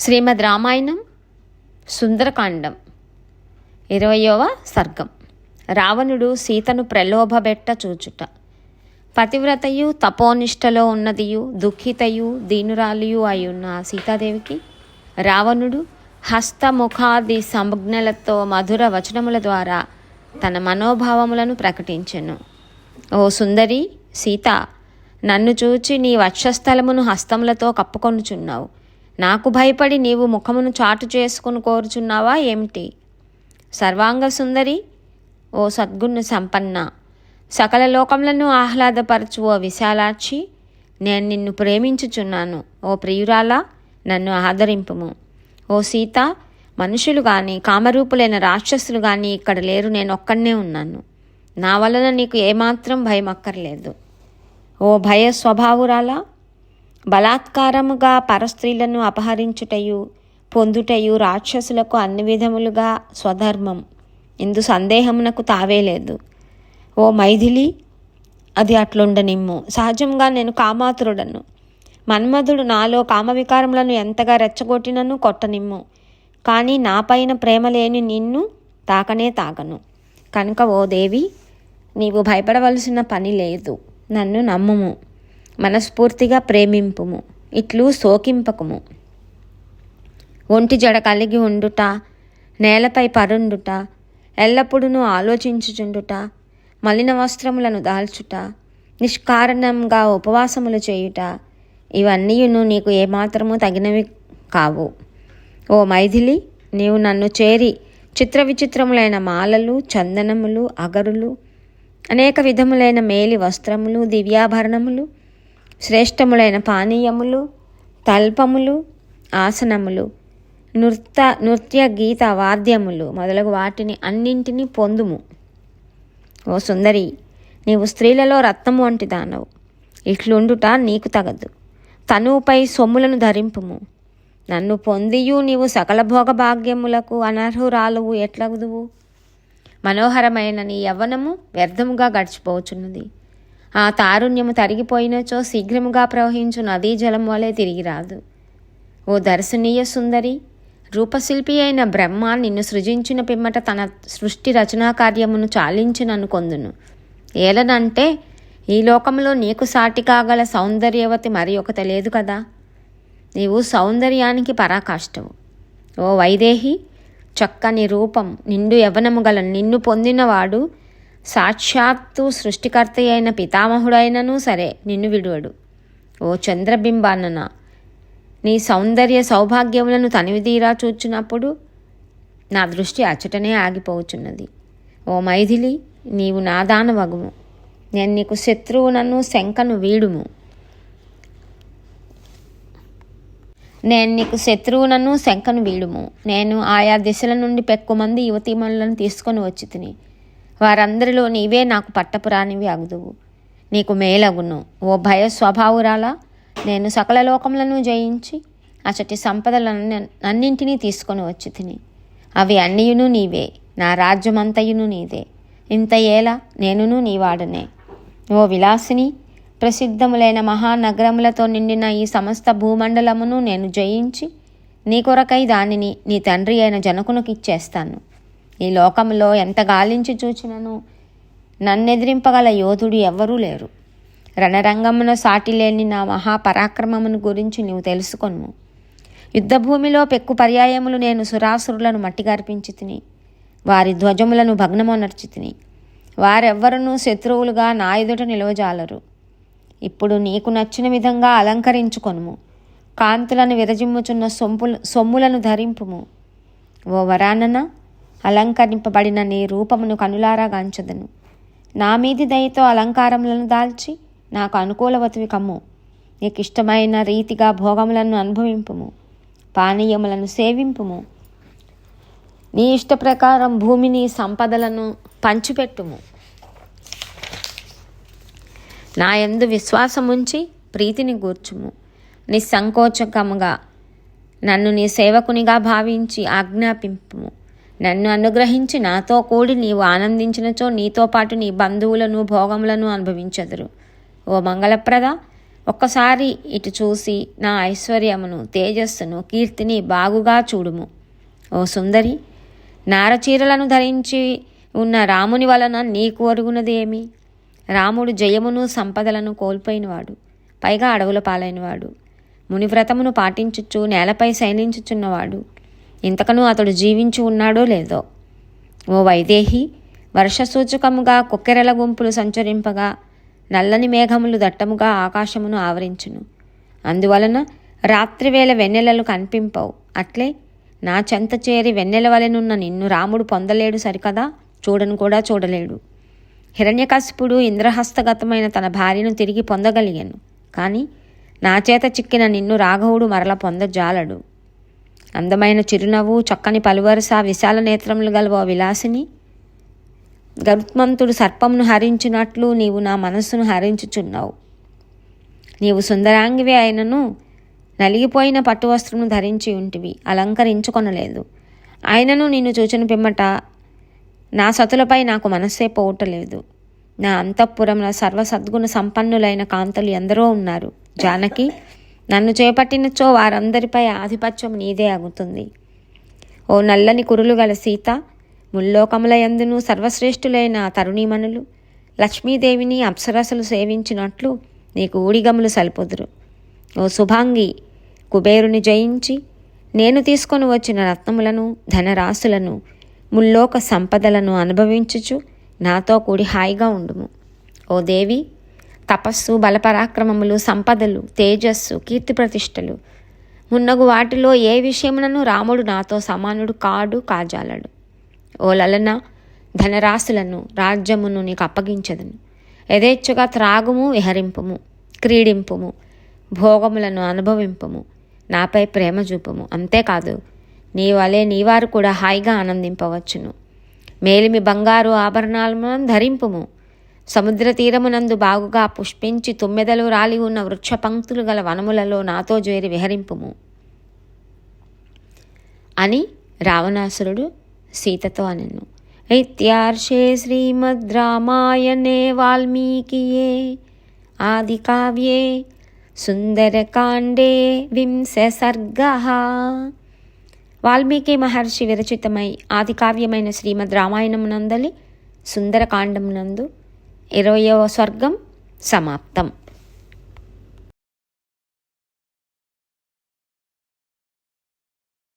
శ్రీమద్ రామాయణం సుందరకాండం. ఇరవయవ సర్గం. రావణుడు సీతను ప్రలోభబెట్ట చూచుట. పతివ్రతయు తపోనిష్టలో ఉన్నదియు దుఃఖితయు దీనురాలియు అయి ఉన్న సీతాదేవికి రావణుడు హస్తముఖాది సంజ్ఞలతో మధుర వచనముల ద్వారా తన మనోభావములను ప్రకటించెను. ఓ సుందరి సీత నన్ను చూచి నీ వక్షస్థలమును హస్తములతో కప్పుకొనుచున్నావు. నాకు భయపడి నీవు ముఖమును చాటు చేసుకుని కోరుచున్నావా ఏమిటి? సర్వాంగ సుందరి ఓ సద్గుణ సంపన్న సకల లోకములను ఆహ్లాదపరచు ఓ విశాలాక్షి నేను నిన్ను ప్రేమించుచున్నాను. ఓ ప్రియురాలా నన్ను ఆదరింపుము. ఓ సీత మనుషులు కానీ కామరూపులైన రాక్షసులు కానీ ఇక్కడ లేరు నేను ఒక్కడనే ఉన్నాను. నా వలన నీకు ఏమాత్రం భయం అక్కర్లేదు ఓ భయ స్వభావురాలా బలాత్కారముగా పరస్త్రీలను అపహరించుటయు పొందుటయు రాక్షసులకు అన్ని విధములుగా స్వధర్మం. ఇందు సందేహమునకు తావే లేదు. ఓ మైథిలి అది అట్లుండనిమ్ము సహజంగా నేను కామాతురుడను. మన్మధుడు నాలో కామవికారములను ఎంతగా రెచ్చగొట్టినను కొట్టనిమ్ము కానీ నాపైన ప్రేమ లేని నిన్ను తాకనే తాకను కనుక ఓ దేవి నీవు భయపడవలసిన పని లేదు. నన్ను నమ్ముము. మనస్ఫూర్తిగా ప్రేమింపుము. ఇట్లు సోకింపకము ఒంటి జడ కలిగి ఉండుట నేలపై పరుండుట ఎల్లప్పుడూ ఆలోచించుచుండుట మలిన వస్త్రములను దాల్చుట నిష్కారణంగా ఉపవాసములు చేయుట ఇవన్నీయును నీకు ఏమాత్రము తగినవి కావు. ఓ మైథిలి నీవు నన్ను చేరి చిత్ర విచిత్రములైన మాలలు చందనములు అగరులు అనేక విధములైన మేలి వస్త్రములు దివ్యాభరణములు శ్రేష్టములైన పానీయములు తల్పములు ఆసనములు నృత్య నృత్య గీత వాద్యములు మొదలగు వాటిని అన్నింటినీ పొందుము. ఓ సుందరి నీవు స్త్రీలలో రత్నము వంటి దానవు. ఇట్లుండుట నీకు తగదు. తనువుపై సొమ్ములను ధరింపుము. నన్ను పొందియు నీవు సకల భోగ భాగ్యములకు అనర్హురాలువు ఎట్లగుదువు? మనోహరమైన నీ యవ్వనము వ్యర్థముగా గడిచిపోచున్నది. ఆ తారుణ్యము తరిగిపోయినచో శీఘ్రముగా ప్రవహించు నదీ జలం వలె తిరిగి రాదు. ఓ దర్శనీయ సుందరి రూపశిల్పి అయిన బ్రహ్మ నిన్ను సృజించిన పిమ్మట తన సృష్టి రచనా కార్యమును చాలించినను కొందును. ఏలనంటే ఈ లోకంలో నీకు సాటి కాగల సౌందర్యవతి మరి ఒకటి లేదు కదా? నీవు సౌందర్యానికి పరాకాష్టవు ఓ వైదేహి చక్కని రూపం నిండు యవనము గల నిన్ను పొందినవాడు సాక్షాత్తు సృష్టికర్త అయిన పితామహుడైనను సరే నిన్ను విడువడు. ఓ చంద్రబింబానన నీ సౌందర్య సౌభాగ్యములను తనివిదీరా చూచినప్పుడు నా దృష్టి అచటనే ఆగిపోవచ్చున్నది ఓ మైథిలి నీవు నాదాన వగుము నేను నీకు శత్రువునను శంకను వీడుము. నేను నీకు శత్రువునను శంకను వీడుము. నేను ఆయా దిశల నుండి పెక్కుమంది యువతీమణులను తీసుకొని వచ్చి తిని వారందరిలో నీవే నాకు పట్టపురానివి అగుదువు. నీకు మేలగును. ఓ భయ స్వభావురాలా నేను సకల లోకములను జయించి అచటి సంపదలను అన్నింటినీ తీసుకొని వచ్చి తిని. అవి అన్నియును నీవే. నా రాజ్యమంతయును నీదే. ఇంత ఏలా నేనును నీవాడనే ఓ విలాసిని ప్రసిద్ధములైన మహానగరములతో నిండిన ఈ సమస్త భూమండలమును నేను జయించి నీ కొరకై దానిని నీ తండ్రి అయిన జనకునికి ఇచ్చేస్తాను ఈ లోకంలో ఎంత గాలించి చూచినను? నన్నెదిరింపగల యోధుడు ఎవ్వరూ లేరు. రణరంగమున సాటి లేని నా మహాపరాక్రమమును గురించి నీవు తెలుసుకొను యుద్ధభూమిలో పెక్కు పర్యాయములు నేను సురాసురులను మట్టిగార్పించి తిని వారి ధ్వజములను భగ్నమొనర్చి తిని వారెవ్వరూ శత్రువులుగా నా ఎదుట నిలవజాలరు. ఇప్పుడు నీకు నచ్చిన విధంగా అలంకరించుకొనుము. కాంతులను విరజిమ్ముచున్న సొంపులు సొమ్ములను ధరింపుము. ఓ వరానన అలంకరింపబడిన నీ రూపమును కనులారా గాంచదను. నా మీది దయతో అలంకారములను దాల్చి నాకు అనుకూలవతివి కమ్ము. నీకు ఇష్టమైన రీతిగా భోగములను అనుభవింపుము. పానీయములను సేవింపుము. నీ ఇష్ట ప్రకారం భూమిని సంపదలను పంచిపెట్టుము. నా యందు విశ్వాసముంచి ప్రీతిని గూర్చుము. నిస్సంకోచకముగా నన్ను నీ సేవకునిగా భావించి ఆజ్ఞాపింపుము. నన్ను అనుగ్రహించి నాతో కూడి నీవు ఆనందించినచో నీతో పాటు నీ బంధువులను భోగములను అనుభవించదురు. ఓ మంగళప్రద ఒక్కసారి ఇటు చూసి నా ఐశ్వర్యమును తేజస్సును కీర్తిని బాగుగా చూడుము. ఓ సుందరి నారచీరలను ధరించి ఉన్న రాముని వలన నీకు అరుగునదేమి రాముడు జయమును సంపదలను కోల్పోయినవాడు పైగా అడవుల పాలైనవాడు మునివ్రతమును పాటించుచు నేలపై శయనించుచున్నవాడు ఇంతకను అతడు జీవించి ఉన్నాడో లేదో. ఓ వైదేహి వర్షసూచకముగా కుక్కెరల గుంపులు సంచరింపగా నల్లని మేఘములు దట్టముగా ఆకాశమును ఆవరించును. అందువలన రాత్రివేళ వెన్నెలలు కనిపింపవు. అట్లే నా చెంత చేరి వెన్నెల వలెనున్న నిన్ను రాముడు పొందలేడు సరికదా? చూడను కూడా చూడలేడు. హిరణ్యకశిపుడు ఇంద్రహస్తగతమైన తన భార్యను తిరిగి పొందగలిగాను. కానీ నా చేత చిక్కిన నిన్ను రాఘవుడు మరల పొందజాలడు. అందమైన చిరునవ్వు చక్కని పలువరుస విశాల నేత్రములు గల ఓ విలాసిని. గరుత్మంతుడు సర్పమును హరించినట్లు నీవు నా మనస్సును హరించుచున్నావు. నీవు సుందరాంగివి అయినను నలిగిపోయిన పట్టు వస్త్రమును ధరించి ఉంటివి అలంకరించుకొనలేదు. ఆయనను నిన్ను చూచిన పిమ్మట నా సతులపై నాకు మనస్సే పోవటలేదు. నా అంతఃపురంలో సర్వసద్గుణ సంపన్నులైన కాంతలు ఎందరో ఉన్నారు. జానకి నన్ను చేపట్టినచో వారందరిపై ఆధిపత్యం నీదే అగుతుంది. ఓ నల్లని కురులు గల సీత ముల్లోకముల యందును సర్వశ్రేష్ఠులైన తరుణీమణులు లక్ష్మీదేవిని అప్సరసలు సేవించినట్లు నీకు ఊడిగములు సల్పుదురు ఓ శుభాంగి కుబేరుని జయించి నేను తీసుకొని వచ్చిన రత్నములను ధనరాశులను ముల్లోక సంపదలను అనుభవించుచు నాతో కూడి హాయిగా ఉండుము. ఓ దేవి తపస్సు బలపరాక్రమములు సంపదలు తేజస్సు కీర్తి ప్రతిష్టలు. మున్నగు వాటిలో ఏ విషయమునను రాముడు నాతో సమానుడు కాడు కాజాలడు. ఓ లలన ధనరాశులను రాజ్యమును నీకు అప్పగించదను. యథేచ్ఛగా త్రాగుము విహరింపుము క్రీడింపుము భోగములను అనుభవింపుము నాపై ప్రేమ చూపుము. అంతేకాదు నీ వలె నీవారు కూడా హాయిగా ఆనందింపవచ్చును. మేలిమి బంగారు ఆభరణాలను ధరింపుము. సముద్ర తీరమునందు బాగుగా పుష్పించి తుమ్మెదలు రాలి ఉన్న వృక్ష పంక్తులు గల వనములలో నాతో చేరి విహరింపుము. అని రావణాసురుడు సీతతో అనను. ఇత్యార్షే శ్రీమద్ రామాయణే వాల్మీకియే ఆది కావ్యే సుందరకాండే వింశ సర్గ వాల్మీకి మహర్షి విరచితమై ఆది కావ్యమైన శ్రీమద్ రామాయణమునందలి సుందరకాండమునందు ఇరవయవ స్వర్గం సమాప్తం.